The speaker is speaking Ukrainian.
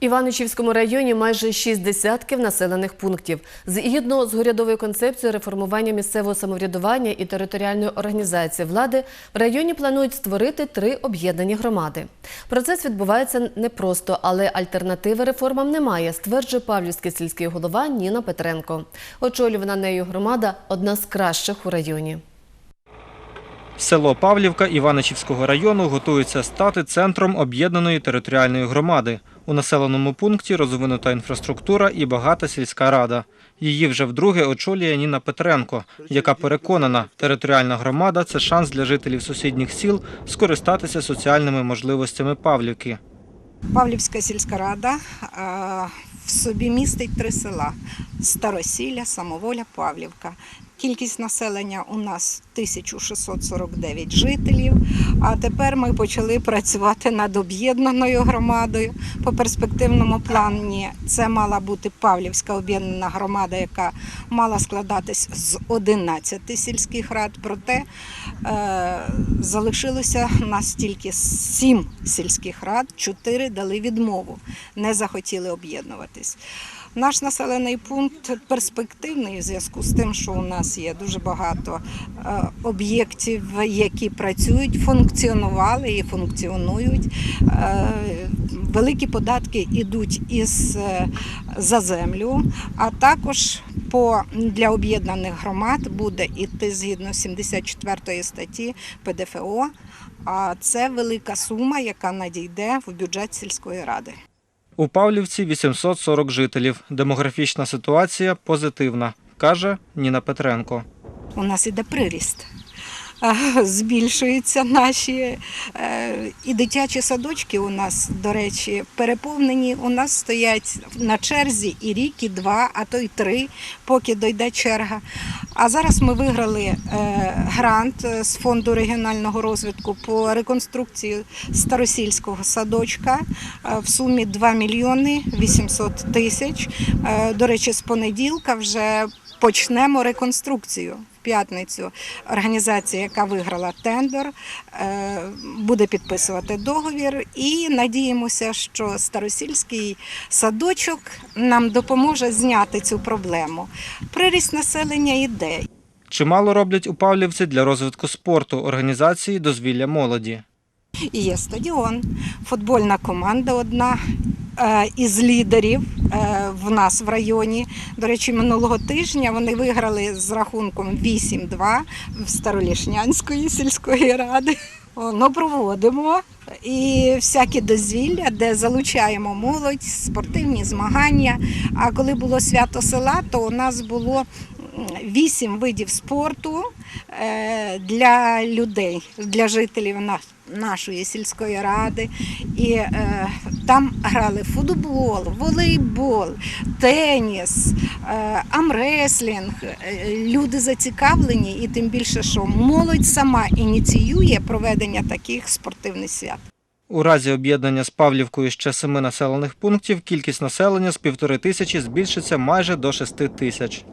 Іваничівському районі майже шість десятків населених пунктів. Згідно з урядовою концепцією реформування місцевого самоврядування і територіальної організації влади, в районі планують створити три об'єднані громади. Процес відбувається непросто, але альтернативи реформам немає, стверджує Павлівський сільський голова Ніна Петренко. Очолювана нею громада одна з кращих у районі. Село Павлівка Іваничівського району готується стати центром об'єднаної територіальної громади. У населеному пункті розвинута інфраструктура і багата сільська рада. Її вже вдруге очолює Ніна Петренко, яка переконана, територіальна громада це шанс для жителів сусідніх сіл скористатися соціальними можливостями Павлівки. Павлівська сільська рада е, в собі містить три села: Старосілля, Самоволя, Павлівка. Кількість населення у нас 1649 жителів. А тепер ми почали працювати над об'єднаною громадою. По перспективному плані це мала бути Павлівська об'єднана громада, яка мала складатись з 11 сільських рад. Проте е, залишилося нас тільки 7 сільських рад, 4 дали відмову, не захотіли об'єднуватись. Наш населений пункт перспективний у зв'язку з тим, що у нас є дуже багато е, об'єктів, які працюють, функціонували і функціонують. Е, Великі податки йдуть із е, за землю, а також по для об'єднаних громад буде йти згідно 74 статті ПДФО. А це велика сума, яка надійде в бюджет сільської ради. У Павлівці 840 жителів. Демографічна ситуація позитивна, каже Ніна Петренко. У нас іде приріст. Збільшуються наші е, і дитячі садочки у нас, до речі, переповнені. У нас стоять на черзі і рік, і два, а то й три, поки дойде черга. А зараз ми виграли е, грант е, з фонду регіонального розвитку по реконструкції старосільського садочка в сумі 2 мільйони 800 тисяч. До речі, з понеділка вже почнемо реконструкцію. П'ятницю організація, яка виграла тендер, е, буде підписувати договір. І надіємося, що старосільський садочок нам допоможе зняти цю проблему. Приріст населення йде. Чимало роблять у Павлівці для розвитку спорту, організації дозвілля молоді. І Є стадіон, футбольна команда одна е, із лідерів е, в нас в районі. До речі, минулого тижня вони виграли з рахунком 8-2 в Старолішнянської сільської ради. Ну, проводимо і всякі дозвілля, де залучаємо молодь, спортивні змагання. А коли було свято села, то у нас було вісім видів спорту е, для людей, для жителів нашої сільської ради. І е, там грали футбол, волейбол, теніс, е, амреслінг. Люди зацікавлені, і тим більше, що молодь сама ініціює проведення таких спортивних свят. У разі об'єднання з Павлівкою ще семи населених пунктів кількість населення з півтори тисячі збільшиться майже до шести тисяч.